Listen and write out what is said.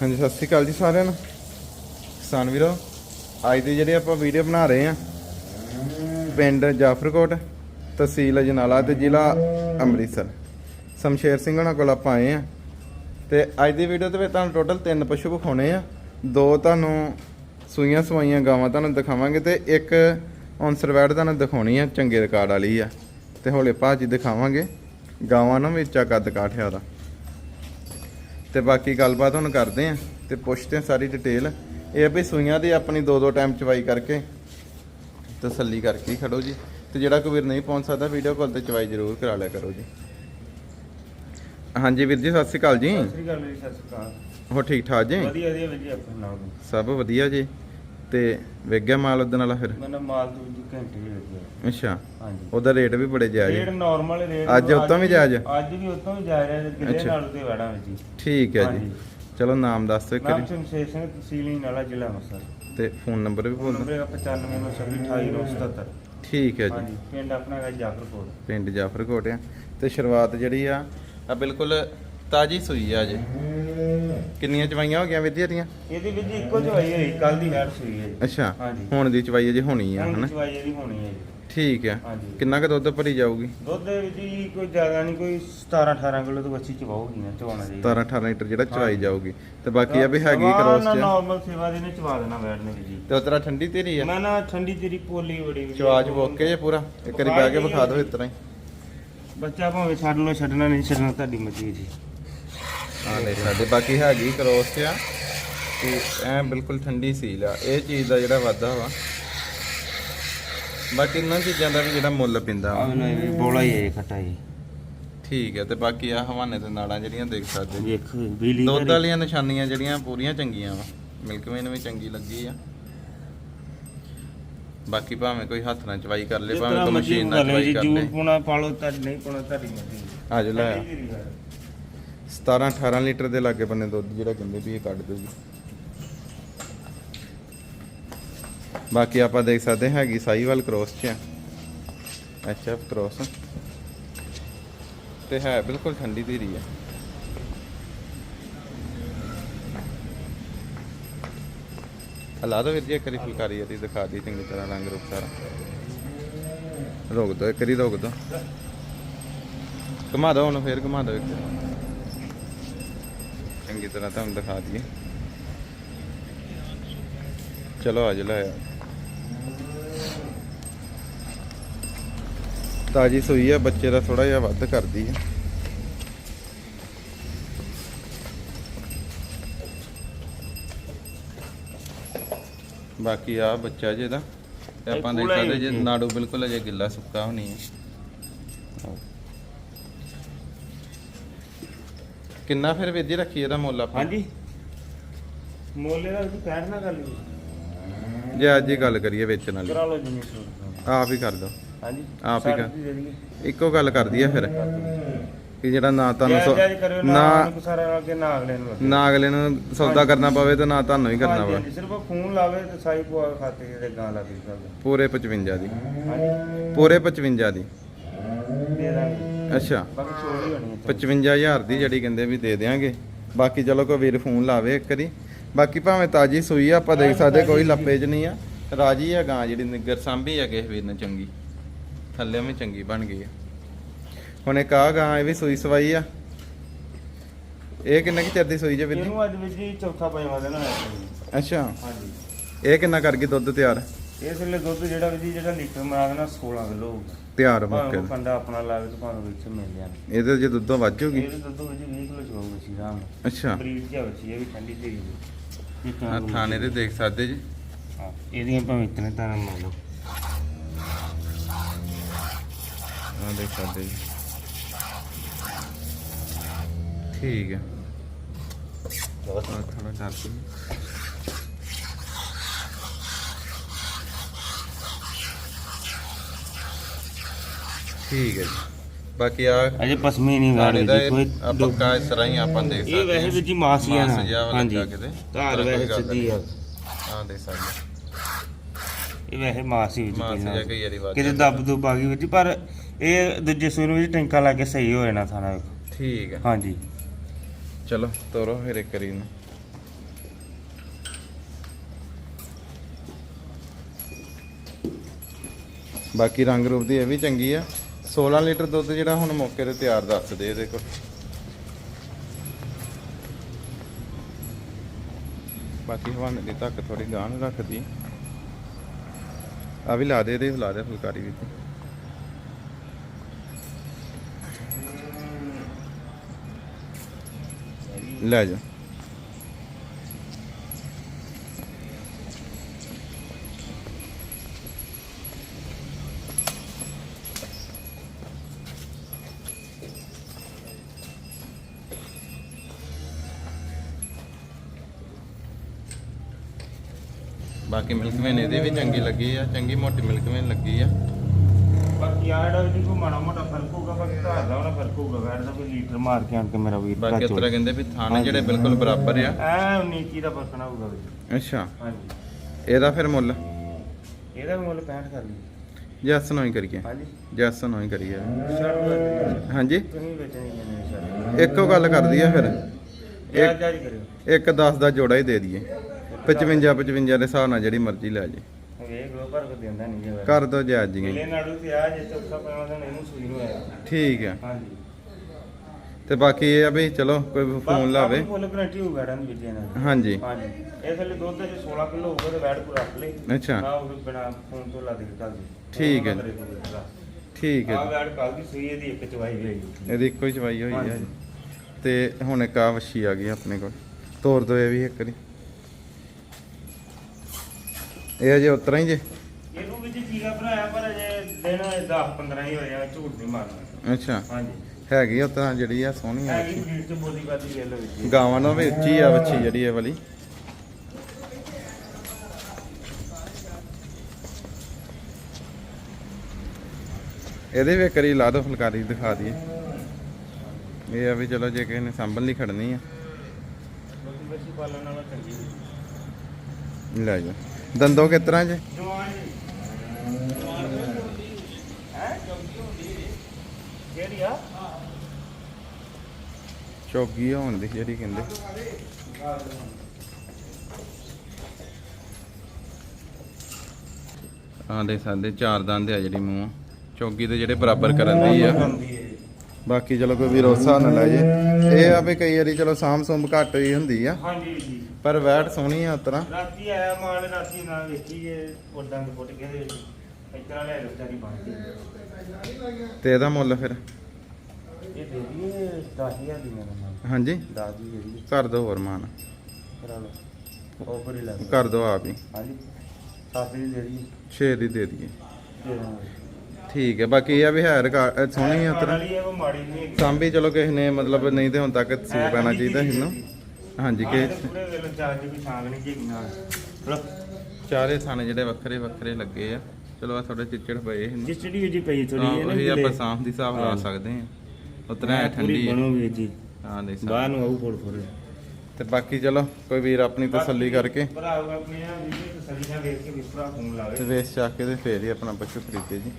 ਹਾਂਜੀ, ਸਤਿ ਸ਼੍ਰੀ ਅਕਾਲ ਜੀ ਸਾਰਿਆਂ ਨੂੰ। ਕਿਸਾਨ ਵੀਰੋ, ਅੱਜ ਦੀ ਜਿਹੜੀ ਆਪਾਂ ਵੀਡੀਓ ਬਣਾ ਰਹੇ ਆ ਪਿੰਡ ਜਾਫਰਕੋਟ, ਤਹਿਸੀਲ ਅਜਨਾਲਾ ਤੇ ਜ਼ਿਲ੍ਹਾ ਅੰਮ੍ਰਿਤਸਰ। ਸ਼ਮਸ਼ੇਰ ਸਿੰਘ ਉਹਨਾਂ ਕੋਲ ਆਪਾਂ ਆਏ ਆ ਤੇ ਅੱਜ ਦੀ ਵੀਡੀਓ ਦੇ ਵਿੱਚ ਤੁਹਾਨੂੰ ਟੋਟਲ ਤਿੰਨ ਪਸ਼ੂ ਵਿਖਾਉਣੇ ਆ। ਦੋ ਤੁਹਾਨੂੰ ਸੂਈਆਂ ਸਵਾਈਆਂ ਗਾਵਾਂ ਤੁਹਾਨੂੰ ਦਿਖਾਵਾਂਗੇ ਤੇ ਇੱਕ ਔਂਸਰਵੈਡ ਤੁਹਾਨੂੰ ਦਿਖਾਉਣੀ ਆ, ਚੰਗੇ ਰਿਕਾਰਡ ਵਾਲੀ ਆ। ਤੇ ਹੌਲੇ ਭਾਜੀ ਦਿਖਾਵਾਂਗੇ, ਗਾਵਾਂ ਨੂੰ ਵਿੱਚਾ ਕੱਦ ਕਾਠਿਆ ਦਾ ਤੇ ਬਾਕੀ ਗੱਲਬਾਤ ਹੁਣ ਕਰਦੇ ਆਂ ਤੇ ਪੁੱਛਦੇ ਆਂ ਸਾਰੀ ਡਿਟੇਲ ਇਹ ਆ ਵੀ ਸੂਈਆਂ ਦੀ ਆਪਣੀ ਦੋ ਦੋ ਟਾਈਮ ਚਵਾਈ ਕਰਕੇ ਤਸੱਲੀ ਕਰਕੇ ਖੜੋ ਜੀ। ਤੇ ਜਿਹੜਾ ਕੋਈ ਵੀਰ ਨਹੀਂ ਪਹੁੰਚ ਸਕਦਾ ਵੀਡੀਓ ਕਾਲ ਤੇ ਚਵਾਈ ਜ਼ਰੂਰ ਕਰਾ ਲਿਆ ਕਰੋ ਜੀ। ਹਾਂਜੀ ਵੀਰ ਜੀ ਸਤਿ ਸ਼੍ਰੀ ਅਕਾਲ ਜੀ। ਸਤਿ ਸ੍ਰੀ ਅਕਾਲ ਜੀ ਸਤਿ ਸ੍ਰੀ ਅਕਾਲ। ਹੋ ਠੀਕ ਠਾਕ ਜੀ? ਵਧੀਆ ਵਧੀਆ ਆਪਣੇ ਨਾਲ। ਸਭ ਵਧੀਆ ਜੀ। ਤੇ ਗਿਆ ਮਾਲ ਉਦਣ ਵਾਲਾ ਫਿਰ? ਮੈਨੂੰ ਮਾਲ ਤੋਂ ਜੀ ਘੰਟੇ ਹੀ ਲੱਗਿਆ ਅੱਛਾ। ਹਾਂਜੀ। ਉਹਦਾ ਰੇਟ ਵੀ ਬੜੇ ਰੇਟ ਜਾਇਜ਼ ਨਾਰਮਲ ਰੇਟ ਅੱਜ ਉੱਤੋਂ ਵੀ ਜਾਇਜ਼? ਅੱਜ ਵੀ ਉੱਤੋਂ ਵੀ ਜਾ ਰਿਹਾ ਕਿਲੇ। ਨਾਲ ਤੇ ਵੜਾ ਵਿੱਚ ਜੀ ਠੀਕ ਹੈ ਜੀ। ਚਲੋ ਨਾਮ ਦੱਸ ਦਿਓ ਨਾਮ ਵਾਰੀ। ਸ਼ਮਸ਼ੇਰ ਸਿੰਘ ਤਹਿਸੀਲ ਨਾਲਾ ਜ਼ਿਲ੍ਹਾ ਅੰਮ੍ਰਿਤਸਰ। ਤੇ ਫੋਨ ਨੰਬਰ ਵੀ ਬੋਲ ਦਿਓ ਨੰਬਰ ਹੈਗਾ 95 ਠੀਕ ਹੈ ਜੀ। ਹਾਂਜੀ ਪਿੰਡ ਆਪਣਾ ਹੈਗਾ ਜਾਫਰਕੋਟ। ਪਿੰਡ ਜਾਫਰਕੋਟ ਆ। ਤੇ ਸ਼ੁਰੂਆਤ ਜਿਹੜੀ ਆ ਆ ਬਿਲਕੁਲ ਤਾਜੀ ਸੂਈ ਆ ਜੇ ਕਿੰਨੀਆਂ ਚਵਾਈਆਂ ਹੋ ਗਈਆਂ ਵਿਧੀਆਂ ਦੀਆਂ ਇਹਦੀ ਜੀ ਇੱਕੋ ਚਵਾਈ ਹੋਈ ਕੱਲ ਦੀ ਵੈਟ ਸੂਈ ਹੈ ਜੀ। ਅੱਛਾ ਹਾਂਜੀ। ਹੁਣ ਦੀ ਚਵਾਈ ਅਜੇ ਹੋਣੀ ਆ ਹੁਣ ਹਨਾ? ਚਵਾਈ ਇਹਦੀ ਹੋਣੀ ਹੈ ਜੀ। ਠੀਕ ਆ। ਹਾਂਜੀ। ਕਿੰਨਾ ਕੁ ਦੁੱਧ ਭਰੀ ਜਾਊਗੀ? ਦੁੱਧ ਦੇ ਵਿੱਚ ਜੀ ਕੋਈ ਜ਼ਿਆਦਾ ਨਹੀਂ ਕੋਈ 17 18 ਕਿਲੋ ਤੋਂ ਬੱਚੀ ਚਵਾਉਗੀ ਨਾ ਚਵਾਉਣਾ ਜੀ 17 18 ਲੀਟਰ ਜਿਹੜਾ ਚਵਾਈ। ਜਾਊਗੀ। ਤੇ ਬਾਕੀ ਆ ਵੀ ਹੈਗੀ ਕਰੋਸ ਚ। ਨਾਰਮਲ ਸੇਵਾ ਦੇ ਨੇ ਚਵਾ ਦੇਣਾ ਬੈਠਨੇ ਵੀ ਜੀ। ਤੇ ਉਤਰਾ ਠੰਡੀ ਤੇਰੀ ਆ? ਮੈਂ ਨਾ ਠੰਡੀ ਤੇਰੀ ਪੋਲੀ ਬੜੀ ਵਧੀਆ। ਚਵਾਜ ਓਕੇ ਜੇ ਪੂਰਾ? ਇੱਕ ਵਾਰੀ ਬਹਿ ਕੇ ਵਿਖਾ ਦਿਓ ਇਸ ਤਰ੍ਹਾਂ ਹੀ। ਬੱਚਾ ਭਾਵੇਂ ਛੱਡ ਲਓ ਛੱਡਣਾ ਨਹੀਂ ਛੱਡਣਾ ਤੁਹਾਡੀ ਮਰਜ਼ੀ ਜੀ। ਆ ਲੈ ਸਾਡੇ ਬਾਕੀ ਹੈਗੀ ਕਰੋਸ ਚ ਆ ਤੇ ਐ ਬਿਲਕੁਲ ਠੰਡੀ ਸੀਲ ਆ। ਇਹ ਚੀਜ਼ ਦਾ ਜਿਹੜਾ ਵਾਧਾ ਵਾ। ਬਾਕੀ ਇਹਨਾਂ ਚੀਜ਼ਾਂ ਦਾ ਵੀ ਜਿਹੜਾ ਮੁੱਲ ਪਿੰਦਾ ਵਾ। ਆਹ ਨਾ ਇਹ ਬੋਲਾ ਹੀ ਹੈ ਖਟਾ ਹੀ ਠੀਕ ਹੈ ਤੇ ਬਾਕੀ ਆ ਹਵਾਨੇ ਤੇ ਨਾੜਾਂ ਜਿਹੜੀਆਂ ਦੇਖ ਸਕਦੇ ਜੀ ਵੇਖ ਬਿਜਲੀ ਦੁੱਧ ਵਾਲੀਆਂ ਨਿਸ਼ਾਨੀਆਂ ਜਿਹੜੀਆਂ ਪੂਰੀਆਂ ਚੰਗੀਆਂ ਵਾ। ਮਿਲਕ ਵੇਨ ਵੀ ਚੰਗੀ ਲੱਗੀ ਆ। ਬਾਕੀ ਭਾਵੇਂ ਕੋਈ ਹੱਥ ਨਾਲ ਚਵਾਈ ਕਰ ਲੇ ਭਾਵੇਂ ਕੋਈ ਮਸ਼ੀਨ ਨਾਲ ਚਵਾਈ ਕਰ ਜੂਰ ਲੇ। ਪੁਣਾ ਪਾਲੋ ਤਾਂ ਨਹੀਂ ਪੁਣਾ ਤੁਹਾਡੀ ਮਰਜ਼ੀ। ਆ ਜੋ ਲੈ 17 18 ਲੀਟਰ ਦੇ ਲਾਗੇ ਬੰਨੇ ਦੁੱਧ ਜਿਹੜਾ ਕਹਿੰਦੇ ਵੀ ਇਹ ਕੱਢ ਦੂਗੀ ਬਾਕੀ ਆਪਾਂ ਦੇਖ ਸਕਦੇ ਹੈਗੀ ਸਾਈਵਾਲ ਕ੍ਰੋਸ ਚ ਆ। ਐਚਐਫ ਕ੍ਰੋਸ ਤੇ ਹੈ ਬਿਲਕੁਲ ਠੰਡੀ ਧੀਰੀ ਆ। ਹਲਾ ਦੋ ਵੀਰ ਜੀ, ਇੱਕ ਵਾਰੀ ਫੁਲਕਾਰੀ ਇਹਦੀ ਦਿਖਾ ਦੀ ਚੰਗੀ ਤਰ੍ਹਾਂ ਰੰਗ ਰੂਪ ਸਾਰਾ। ਰੋਕ ਦੋ ਇੱਕ ਰੋਕ ਦੋ ਘੁਮਾ ਦੋ ਹੁਣ, ਫੇਰ ਘੁਮਾ ਦੋ ਇੱਕ ਚੰਗੀ ਤਰ੍ਹਾਂ ਤੁਹਾਨੂੰ ਦਿਖਾ ਦਈਏ। ਚਲੋ ਆ ਤਾਜੀ ਸੂਈ ਆ ਬੱਚੇ ਦਾ ਥੋੜਾ ਜਿਹਾ ਵੱਧ ਕਰਦੀ ਆ। ਬਾਕੀ ਆ ਬੱਚਾ ਜਿਹਦਾ ਤੇ ਆਪਾਂ ਦੇਖ ਸਕਦੇ ਜੇ ਜੀ। ਨਾੜੂ ਬਿਲਕੁਲ ਅਜੇ ਗਿੱਲਾ ਸੁੱਕਾ ਹੋਣੀ ਹੈ ਕਿੰਨਾ ਫਿਰ ਵੀਰ ਜੀ ਰੱਖੀ ਇਹਦਾ ਮੁੱਲ ਆਪਾਂ? ਹਾਂਜੀ। ਮੋਲੇ ਦਾ ਵੀ ਕਹਿਣ ਨਾ ਗੱਲ ਜੀ ਜੇ ਅੱਜ ਹੀ ਗੱਲ ਕਰੀਏ ਵੇਚਣ ਵਾਲੀ। ਕਰਾ ਲਓ ਜਿੰਨੀ ਸੂਟ ਆਪ ਹੀ ਕਰ ਦੋ। ਹਾਂਜੀ। ਆਪ ਹੀ ਕਰ। ਦੀ ਦੇ। ਇੱਕੋ ਗੱਲ ਕਰਦੀ ਆ ਫਿਰ। ਕਿ ਜਿਹੜਾ ਨਾ ਤੁਹਾਨੂੰ ਜਾਇਜ਼ ਸੌ- ਨਾ ਨਾ ਉਹਨੂੰ ਸਾਰਾ ਅੱਗੇ ਨਾ ਅਗਲੇ ਨੂੰ। ਨਾ ਅਗਲੇ ਨੂੰ ਸੌਦਾ ਕਰਨਾ ਪਵੇ ਤੇ ਨਾ ਤੁਹਾਨੂੰ ਹੀ ਕਰਨਾ ਪਵੇ। ਹਾਂਜੀ, ਸਿਰਫ ਫੋਨ ਲਾਵੇ ਤੇ ਸਾਈ ਪਵਾ ਕੇ ਖਾਤੇ ਜਿਹੜੇ ਗਾਂ ਲੱਗ ਗਈ ਪੂਰੇ 55 ਦੀ। ਹਾਂਜੀ। ਪੂਰੇ 55 ਦੀ। ਦੇ। ਦਾਂਗੇ ਅੱਛਾ। ਬਾਕੀ ਛੋੜ ਹੀ ਹੋਣੀ ਹੈ 55000 ਦੀ ਜਿਹੜੀ ਕਹਿੰਦੇ ਵੀ ਦੇ ਦੇਾਂਗੇ ਬਾਕੀ ਚਲੋ ਕੋਈ ਵੀਰ ਫੋਨ ਲਾਵੇ ਇੱਕ ਵਾਰੀ। ਬਾਕੀ ਭਾਵੇਂ ਤਾਜੀ ਸੂਈ ਆ ਆਪਾਂ ਦੇਖ ਸਕਦੇ ਕੋਈ ਲੱਪੇ 'ਚ ਨਹੀਂ ਆ। ਰਾਜੀ ਆ ਗਾਂ ਜਿਹੜੀ ਨਿੱਗਰ ਸਾਂਭੀ ਆ ਕਿਸੇ ਵੀਰ ਨੇ ਚੰਗੀ। ਥੱਲੇ ਵੀ ਚੰਗੀ ਬਣ ਗਈ ਆ। ਹੁਣ ਇੱਕ ਆ ਗਾਂ ਇਹ ਵੀ ਸੂਈ ਸਵਾਈ ਆ। ਇਹ ਕਿੰਨੇ ਕਿ ਚਿਰ ਦੀ ਸੂਈ ਜੇ ਵੀਰ ਜੀ? ਇਹਨੂੰ ਅੱਜ ਵਿੱਚ ਹੀ ਚੌਥਾ ਪੰਜਵਾਂ ਦਿਨ ਹੋਇਆ ਜੀ। ਅੱਛਾ। ਹਾਂਜੀ। ਇਹ ਕਿੰਨਾ ਕਰ ਗਈ ਦੁੱਧ ਤਿਆਰ? ਇਸ ਵੇਲੇ ਦੁੱਧ ਜਿਹੜਾ ਵੀ ਜੀ ਜਿਹੜਾ ਲੀਟਰ ਮਰਾ ਦੇਣਾ 16 ਕਿਲੋ ਹੋਊਗਾ। ਤਿਆਰ ਭਾਵੇਂ ਮੌਕੇ ਤੇ। ਕੰਡਾ ਆਪਣਾ ਲਾਵੇ ਤੇ ਭਾਵੇਂ ਵਿੱਚ ਮਿਲ ਜਾਣ। ਇਹਦੇ ਜੇ ਦੁੱਧੋਂ ਵੱਧ ਇਹਦੇ ਦੁੱਧ ਵਿੱਚ 20 ਕਿਲੋ ਚਵਾਉਗਾ ਸੀ ਰਾਮ ਅੱਛਾ। ਬਰੀਡ ਜਿਹਾ ਬੱਚੀ ਇਹ ਵੀ ਠੰਡੀ ਦੀ ਇੱਕ ਆ ਥਾਣੇ ਤੇ ਦੇਖ ਸਕਦੇ ਜੀ। ਹਾਂ, ਇਹਦੀਆਂ ਭਾਵੇਂ ਇਤਨੇ ਤਾਂ ਮੰਨ ਲਓ। ਆ ਦੇਖ ਸਕਦੇ ਜੀ। ਠੀਕ ਹੈ। ਆ ਥੋੜਾ ਡਰ ਠੀਕ ਹੈ ਜੀ। ਬਾਕੀ ਆ ਅਜੇ ਪਸਮੀ ਨਹੀਂ ਗਾੜੀ ਜੀ ਕੋਈ ਪੱਕਾ ਇਸ ਤਰ੍ਹਾਂ ਹੀ ਆਪਾਂ ਦੇਖ ਸਕਦੇ ਇਹ ਵੈਸੇ ਵਿੱਚ ਹੀ ਮਾਸੀਆਂ ਹਾਂਜੀ। ਧਾਰ ਵੈਸੇ ਸਿੱਧੀ ਆ। ਹਾਂ ਦੇ ਸਕਦੇ ਇਹ ਵੈਸੇ ਮਾਸ ਵਿੱਚ ਪੈਣਾ ਕਿਤੇ ਦੱਬ ਦੁੱਬ ਆ ਵਿੱਚ ਪਰ ਇਹ ਦੂਜੇ ਸੂਰ ਵਿੱਚ ਟੈਂਕਾ ਲਾ ਕੇ ਸਹੀ ਹੋ ਜਾਣਾ ਥਾਣਾ ਠੀਕ ਹੈ ਹਾਂਜੀ। ਚਲੋ ਤੋਰੋ ਫਿਰ ਇੱਕ ਕਰੀ ਨੂੰ ਬਾਕੀ ਰੰਗ ਰੂਪ ਦੀ ਇਹ ਵੀ ਚੰਗੀ ਆ। 16 ਲੀਟਰ ਦੁੱਧ ਜਿਹੜਾ ਹੁਣ ਮੌਕੇ ਤੇ ਤਿਆਰ ਦੱਸਦੇ ਇਹਦੇ ਕੋਲ। ਬਾਕੀ ਹਵਾਨੇ ਦੀ ਤੱਕ ਥੋੜੀ ਗਾਂ ਰੱਖਦੀ ਆ। ਵੀ ਲਾ ਦੇ, ਇਹਦੇ ਲਾ ਦੇ ਫੁਲਕਾਰੀ ਵਿੱਚ। ਲੈ ਜਾ। ਬਾਕੀ ਮਿਲਕ ਵੇਨ ਇਹਦੇ ਵੀ ਚੰਗੀ ਲੱਗੀ ਆ ਚੰਗੀ ਮੋਟੀ ਮਿਲਕ ਵੇਨ ਲੱਗੀ ਆ। ਬਾਕੀ ਆ ਜਿਹੜਾ ਵੀ ਕੋਈ ਮਾੜਾ ਮੋਟਾ ਫ਼ਰਕ ਹੋਊਗਾ ਬਾਕੀ ਘਰ ਦਾ ਉਹਨਾਂ ਫ਼ਰਕ ਹੋਊਗਾ ਵੈਟ ਦਾ ਕੋਈ ਲੀਟਰ ਮਾਰ ਕੇ ਆਣ ਕੇ ਮੇਰਾ ਵੀਰ ਬਾਕੀ ਉਤਰਾ ਕਹਿੰਦੇ ਵੀ ਥਾਣੇ ਜਿਹੜੇ ਬਿਲਕੁਲ ਬਰਾਬਰ ਆ। ਐ 19 ਦਾ ਫ਼ਰਕ ਨਾ ਹੋਊਗਾ ਵੀਰ ਅੱਛਾ। ਹਾਂਜੀ। ਇਹਦਾ ਫਿਰ ਮੁੱਲ? ਇਹਦਾ ਮੁੱਲ 65 ਕਰ ਲਈ। ਜੱਸ ਨੂੰ ਹੀ ਕਰੀਏ। ਹਾਂਜੀ। ਜੱਸ ਨੂੰ ਹੀ ਕਰੀਏ ਹਾਂਜੀ। ਤੁਸੀਂ ਵੇਚਣੀ ਇੱਕੋ ਗੱਲ ਕਰਦੀ ਆ ਫਿਰ। ਇੱਕ 10 ਦਾ ਜੋੜਾ ਹੀ ਦੇ ਦਈਏ। 55 55 ਦੇ ਹਿਸਾਬ ਨਾਲ ਜਿਹੜੀ ਮਰਜ਼ੀ ਲੈ ਜੇ ਵੇਖ ਲੋ ਪਰ ਕੋ ਦਿੰਦਾ ਨਹੀਂ ਜੇ। ਕਰ ਦੋ ਜਾਇਜ਼ ਜੀ ਕਿਲੇ ਨਾੜੂ ਤੇ ਆ ਜੇ ਚੌਥਾ ਪੈਣਾ ਤਾਂ ਇਹਨੂੰ ਸੂਈ ਨੂੰ ਆਇਆ। ਠੀਕ ਆ। ਹਾਂਜੀ। ਤੇ ਬਾਕੀ ਇਹ ਆ ਵੀ ਚਲੋ ਕੋਈ ਫੋਨ ਲਾਵੇ। ਫੁੱਲ ਗਰੰਟੀ ਹੋਊਗਾ ਇਹਨਾਂ ਦੀ ਵਿੱਚੇ ਨਾਲ ਹਾਂਜੀ। ਹਾਂਜੀ। ਇਹ ਥੱਲੇ ਦੁੱਧ ਚ 16 ਕਿਲੋ ਹੋਊਗਾ ਤੇ ਵੈਟ ਪੂਰਾ ਰੱਖ ਲੈ। ਅੱਛਾ। ਨਾ ਉਹ ਬਿਨਾ ਫੋਨ ਤੋਂ ਲਾ ਦੇ ਕੱਲ ਦੀ। ਠੀਕ ਹੈ। ਠੀਕ ਆ। ਹੈ ਕੱਲ ਦੀ ਸੂਈ ਇਹਦੀ ਇੱਕ ਚਵਾਈ ਹੋਈ ਇਹਦੀ ਇੱਕੋ ਹੀ ਚਵਾਈ ਹੋਈ ਆ ਜੀ। ਤੇ ਹੁਣ ਇੱਕ ਆ ਵੱਛੀ ਆ ਗਈ ਆਪਣੇ ਕੋਲ। ਤੋਰ ਦੋ ਇਹ ਵੀ ਇੱਕ ਵਾਰੀ। ਇਹ ਅਜੇ ਉਤਰਾ ਹੀ ਜੇ। ਇਹਨੂੰ ਵਿੱਚ ਚੀਗਾ ਭਰਾਇਆ ਪਰ ਅਜੇ ਦਿਨ 10 15 ਹੀ ਹੋਏ ਆ ਝੂਠ ਨਹੀਂ ਮਾਰਨਾ। ਅੱਛਾ। ਹਾਂਜੀ। ਹੈਗੀ ਉਤਰਾ ਜਿਹੜੀ ਆ ਸੋਹਣੀ ਆ। ਹੈਗੀ ਬਰੀਡ ਚ ਬੋਲੀ ਬਾਦੀ ਲੈ ਲਓ ਵਿੱਚ ਗਾਵਾਂ ਨਾਲ ਵੀ ਉੱਚੀ ਆ ਵੱਛੀ ਜਿਹੜੀ ਇਹ ਵਾਲੀ। ਇਹਦੇ ਵੀ ਕਰੀ ਲਾ ਦੋ ਫੁਲਕਾਰੀ ਦਿਖਾ ਦਈਏ। ਇਹ ਆ ਵੀ ਚਲੋ ਜੇ ਕਿਸੇ ਨੇ ਸੰਭਲ ਲਈ ਖੜਨੀ ਆ। ਬੋਲੀ ਬੱਚੀ ਪਾਲਣ ਨਾਲ ਚੰਗੀ ਲੈ ਜਾ ਦੰਦੋਂ ਕਿਸ ਤਰ੍ਹਾਂ ਜੇ? ਜਵਾਨ ਹੈ ਚੌਕੀ ਹੁੰਦੀ ਕਿਹੜੀ ਆ ਚੌਗੀ ਹੋਣ ਦੀ ਜਿਹੜੀ ਕਹਿੰਦੇ। ਆਹ ਦੇ ਸਾਡੇ ਚਾਰ ਦੰਦ ਆ ਜਿਹੜੀ ਮੂੰਹ ਚੌਗੀ ਦੇ ਜਿਹੜੇ ਬਰਾਬਰ ਕਰਨ ਦੀ ਆ। ਬਾਕੀ ਚਲੋ ਕੋਈ ਵੀ ਵਿਰੋਸਾ ਨਾ ਲੈ ਜੇ। ਇਹ ਆ ਵੀ ਕਈ ਵਾਰੀ ਚਲੋ ਸਾਮ ਸੁੰਭ ਘੱਟ ਹੀ ਹੁੰਦੀ ਆ। ਹਾਂਜੀ ਜੀ ਪਰ ਵੈਟ ਸੋਹਣੀ ਆ ਉਤਰਾ ਰਾਤੀ ਆਇਆ ਮਾਲ ਰਾਤੀ ਨਾਲ ਵੇਖੀ ਇਹ ਉਦਾਂ ਦੇ ਪੁੱਟ ਕੇ ਦੇ ਵਿੱਚ ਇਤਨਾ ਲੈ ਲੋ ਚਾਰੀ ਬਣ ਗਈ। ਤੇ ਇਹਦਾ ਮੁੱਲ ਫਿਰ? ਇਹ ਦੇ 10000 ਦੀ ਮੇਰਾ ਨਾਮ ਹਾਂਜੀ। 10 ਦੀ ਕਰ ਦੋ ਹੋਰ ਮਾਨ ਕਰਾ ਲਓ। ਆਫਰ ਹੀ ਲਾ। ਕਰ ਦੋ ਆਪ ਹੀ। ਹਾਂਜੀ। 7 ਦੀ ਦੇ ਦਈਏ। 6 ਦੀ ਦੇ ਠੀਕ ਹੈ ਬਾਕੀ ਇਹ ਆ ਵੀ ਹੈ ਰਿਕਾਰਡ ਸੋਹਣੀ ਉਤਰਾ। ਸਾਂਭੀ ਚਲੋ ਕਿਸੇ ਨੇ ਮਤਲਬ ਨਹੀਂ ਤੇ ਹੁਣ ਤੱਕ ਸੂ ਪੈਣਾ ਚਾਹੀਦਾ ਸੀ ਨਾ ਚੀਜ਼ ਹਾਂਜੀ ਕਿ ਤੇ ਪੂਰੇ ਵੇਲੇ ਚਾਰ ਨਹੀਂ ਚਲੋ। ਥਾਣੇ ਜਿਹੜੇ ਵੱਖਰੇ ਵੱਖਰੇ ਲੱਗੇ ਆ। ਚਲੋ ਆ ਥੋੜੇ ਚਿੱਚੜ ਪਏ ਹਨ ਜਿਸ ਜਿਹੜੀ ਜੀ ਪਈ ਥੋੜੀ ਹਾਂ ਹੈ ਨਾ ਗਿੱਲੇ। ਆਪਾਂ ਸਾਂਭ ਦੀ ਹਿਸਾਬ ਲਾ। ਸਕਦੇ ਆ। ਉਤਨਾ ਐ ਠੰਡੀ ਪੂਰੀ ਹੈ ਬਣੋ ਵੀਰ ਜੀ ਹਾਂ ਦੇ ਬਾਹਰ ਨੂੰ ਆਊ ਫੋੜ ਫੋੜ ਤੇ ਬਾਕੀ ਚਲੋ ਕੋਈ ਵੀਰ ਆਪਣੀ ਤਸੱਲੀ ਕਰਕੇ। ਭਰਾ ਆਪਣੇ ਵੀਡੀਓ ਤਸੱਲੀ ਨਾਲ ਵੇਖ ਕੇ ਵਿਸਰਾ ਫੋਨ ਲਾਵੇ। ਤੇ ਵੇਚ ਚੱਕ ਕੇ ਤੇ ਫੇਰ ਹੀ ਆਪਣਾ ਪਸ਼ੂ ਖਰੀਦੇ ਜੀ।